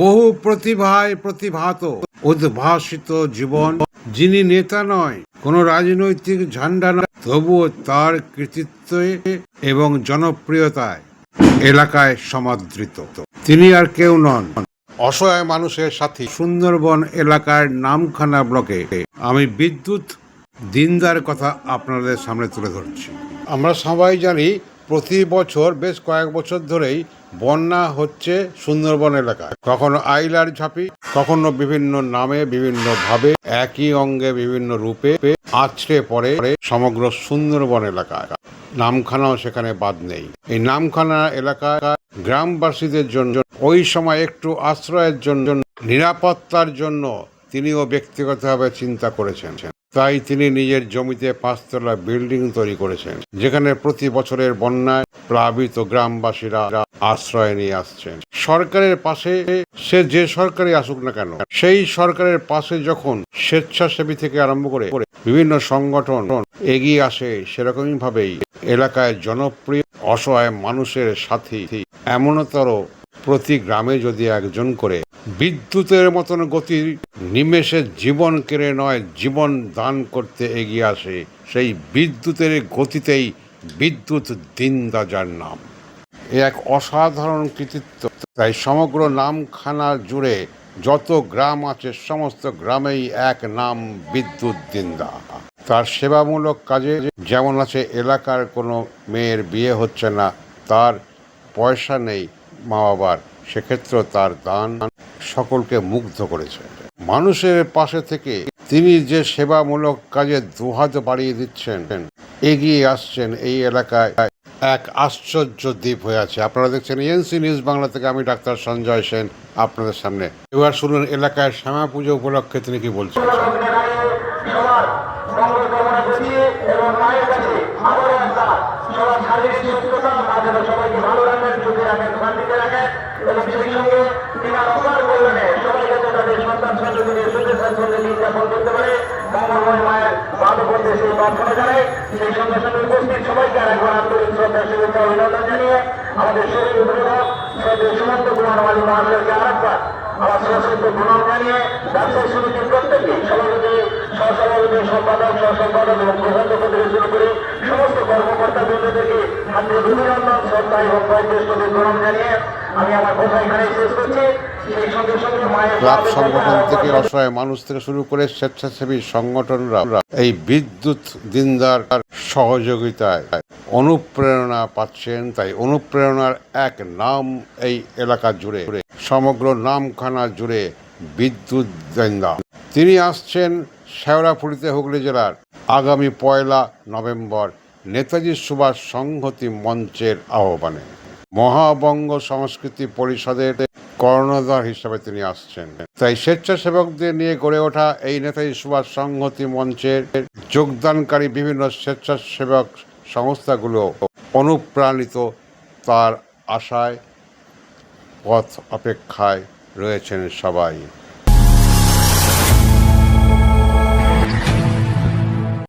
বহু প্রতিভায় প্রতিভাত, উদ্ভাসিত জীবন। যিনি নেতা নয়, কোনো রাজনৈতিক ঝান্ডা নয়, তবুও তার কৃতিত্বে এবং জনপ্রিয়তায় এলাকায় সমাদৃত। তিনি আর কেউ নন। অসহায় মানুষের সাথে। সুন্দরবন এলাকার নামখানা ব্লকে আমি বিদ্যুৎ দিনদার কথা আপনাদের সামনে তুলে ধরছি। আমরা সবাই জানি প্রতি বছর বেশ কয়েক বছর ধরেই বন্যা হচ্ছে সুন্দরবন এলাকায়। কখনো আইলার ঝাঁপি, কখনো বিভিন্ন নামে বিভিন্ন ভাবে একই অঙ্গে বিভিন্ন রূপে আছড়ে পড়ে সমগ্র সুন্দরবন এলাকায় নামখানাও সেখানে বাদ নেই। এই নামখানা এলাকা গ্রামবাসীদের জন্য, ওই সময় একটু আশ্রয়ের জন্য, নিরাপত্তার জন্য তিনিও ব্যক্তিগতভাবে চিন্তা করেছেন। তাই তিনি নিজের জমিতে পাঁচতলা বিল্ডিং তৈরি করেছেন, যেখানে প্রতি বছরের বন্যায় প্লাবিত গ্রামবাসীরা আশ্রয় নিয়ে আসছেন। সরকারের পাশে সে যে সরকারই আসুক না কেন, সেই সরকারের পাশে যখন স্বেচ্ছাসেবী থেকে আরম্ভ করে বিভিন্ন সংগঠন এগিয়ে আসে সেরকমই ভাবেই এলাকায় জনপ্রিয় অসহায় মানুষের সাথে এমনতর প্রতি গ্রামে যদি একজন করে বিদ্যুতের মতন গতির নিমেষে জীবন কেড়ে নয়, জীবন দান করতে এগিয়ে আসে। সেই বিদ্যুতের গতিতেই বিদ্যুৎ দিনদাজার নাম। এ এক অসাধারণ কৃতিত্ব। তাই সমগ্র নামখানা জুড়ে যত গ্রাম আছে, সমস্ত গ্রামেই এক নাম বিদ্যুৎ দিন্দা। তার সেবামূলক কাজে যেমন আছে, এলাকার কোনো মেয়ের বিয়ে হচ্ছে না, তার পয়সা নেই মা বাবার সেক্ষেত্রেও তার দান সকলকে মুগ্ধ করেছে। মানুষের পাশে থেকে তিনি যে সেবামূলক কাজে দুহাত বাড়িয়ে দিচ্ছেন, এগিয়ে আসছেন এই এলাকায় এক আশ্চর্য দ্বীপ হয়ে আছে। আপনারা দেখছেন এনসি নিউজ বাংলা থেকে আমি ডাক্তার সঞ্জয় সেন আপনাদের সামনে। এবার শুনুন এলাকায় শ্যামা পুজো উপলক্ষে তিনি কি বলছেন। কামনা করি এবং সঙ্গে জানিয়ে আমাদের শরীর আর আমার সশস্ত্র প্রণাম জানিয়ে ব্যবসায়ী সমিতির প্রত্যেকে সভাপতি, সহসভাপতি, সম্পাদক এবং শুরু করে সমস্ত কর্মকর্তা বৃন্দদেরকে হাতে অভিনন্দন, শ্রদ্ধা এবং জানিয়ে ক্লাব সংগঠন থেকে অসহায় মানুষ থেকে শুরু করে স্বেচ্ছাসেবী সংগঠনরা এই বিদ্যুৎ দিনদার সহযোগিতায় অনুপ্রেরণা পাচ্ছেন। তাই অনুপ্রেরণার এক নাম এই এলাকা জুড়ে সমগ্র নামখানা জুড়ে বিদ্যুৎ দিন্দা তিনি আসছেন শেওড়াফুলিতে হুগলি জেলার আগামী পয়লা নভেম্বর নেতাজি সুভাষ সংহতি মঞ্চের আহ্বানে। মহাবঙ্গ সংস্কৃতি পরিষদের কর্ণধার হিসেবে তিনি আসছেন। তাই স্বেচ্ছাসেবকদের নিয়ে গড়ে ওঠা এই নেতাজি সুভাষ সংহতি মঞ্চের যোগদানকারী বিভিন্ন স্বেচ্ছাসেবক সংস্থাগুলো অনুপ্রাণিত তার আশায়, পথ অপেক্ষায় রয়েছেন সবাই।